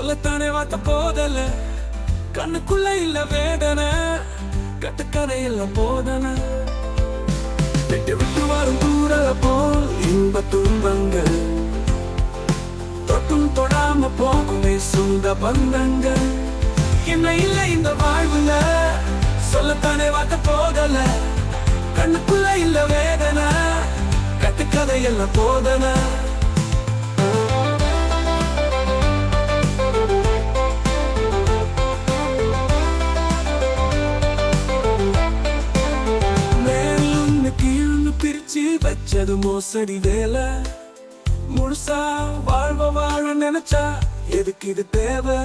சொல்லத்தானே வாத்த போதல. கண்ணுக்குள்ள இல்ல வேதனை. கட்டுக்கதை இல்ல போதனை. விட்டு விட்டு வரும் தூரல போல் இன்ப துன்பங்கள். தொட்டும் தொடாம போகுமே சொந்த பந்தங்கள். என்ன இல்லை இந்த வாழ்வுல. சொல்லத்தானே வாத்த போதல. கண்ணுக்குள்ள இல்ல வேதனை. கட்டுக்கதை எல்லாம் போதனை. வச்சது மோசடி வேலை. முழுசா வாழ்வ வாழ நினைச்சா எதுக்கு இது தேவை?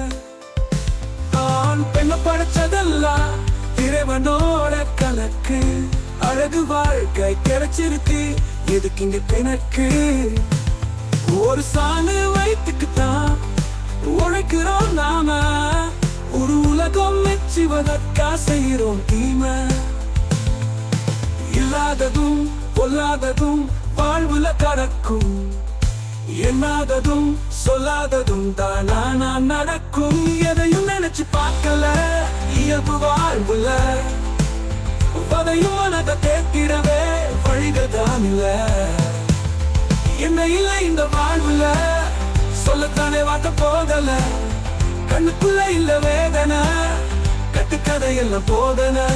தான் பெண்ண படைச்சதெல்லாம் இறைவனோட கணக்கு. அழகு வாழ்க்கை கிடைச்சிருக்கு எதுக்கு இங்க பிணக்கு? ஒரு சாணு வயிற்றுக்குத்தான் உழைக்கிறோம் நாம. ஒரு உலகம் மெச்சுவதற்கா செய்கிறோம் தீமை. இல்லாததும் பொல்லாததும் வாழ்வுல கடக்கும் எண்ணாததும் சொல்லாததும் தானா நான் நடக்கும். எதையும் நினைச்சு பார்க்கல இயல்பு வாழ்வுல. பதையும் மனதை தேக்கிடவே வழிகள் தான் இல்ல. என்ன இல்ல இந்த வாழ்வுல? சொல்லத்தானே வாட்ட போதல. கண்ணுக்குள்ள இல்ல வேதனை கட்டுக்கதை எல்லாம் போதனை.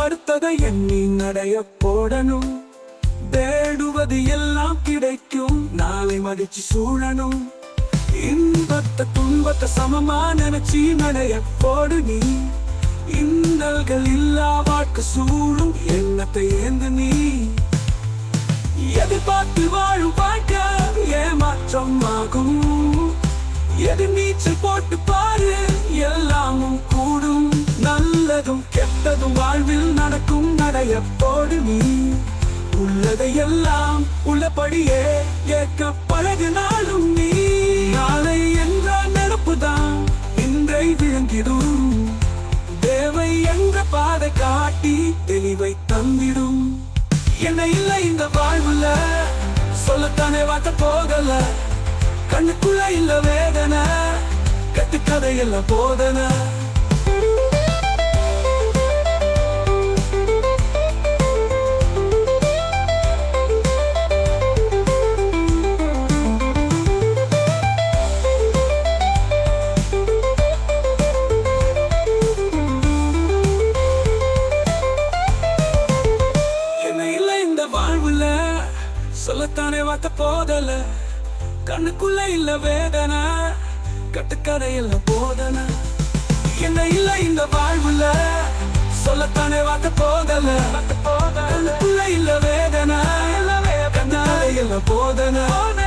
அடுத்ததை எண்ணி நடைய போடணும். தேடுவது எல்லாம் கிடைக்கும். நாளை மடிச்சு சூழணும். இன்பத்தை துன்பத்தை சமமா நினைச்சி நடைய போடு நீ. இன்னல்கள் இல்லா வாழ்க்கை சூழும் எண்ணத்தை ஏந்து நீ. எதிர்பார்த்து வாழும் வாழ்க்கை ஏமாற்றம் ஆகும். எது நீச்சல் போட்டு பாரு எல்லாமும் கூடும். நல்ல நல்லதும் கெட்டதும் வாழ்வில் நடக்கும் நடைய போடு நீ. உள்ளதை எல்லாம் உள்ளபடியே ஏற்க பழகினாலும் நீ. நாளை என்ற நெருப்புதான் இன்றை விளங்கிடும் தேவை என்ற பாதை காட்டி தெளிவை தந்திடும். என்ன இல்லை இந்த வாழ்வுல சொல்லத்தானே வார்த்தை போகல. கண்ணுக்குள்ள இல்ல வேதனை கட்டுக்கதை எல்லாம் போதனை. சொல்லத்தானே வார்த்தை போதல. கண்ணுக்குள்ள இல்ல வேதனை கட்டுக்கடையில் போதனை. என்ன இல்ல இந்த வாழ்வுல? சொல்லத்தானே வார்த்தை போதல. கண்ணுக்குள்ள இல்ல வேதனை கட்டுக்கதை போதனை.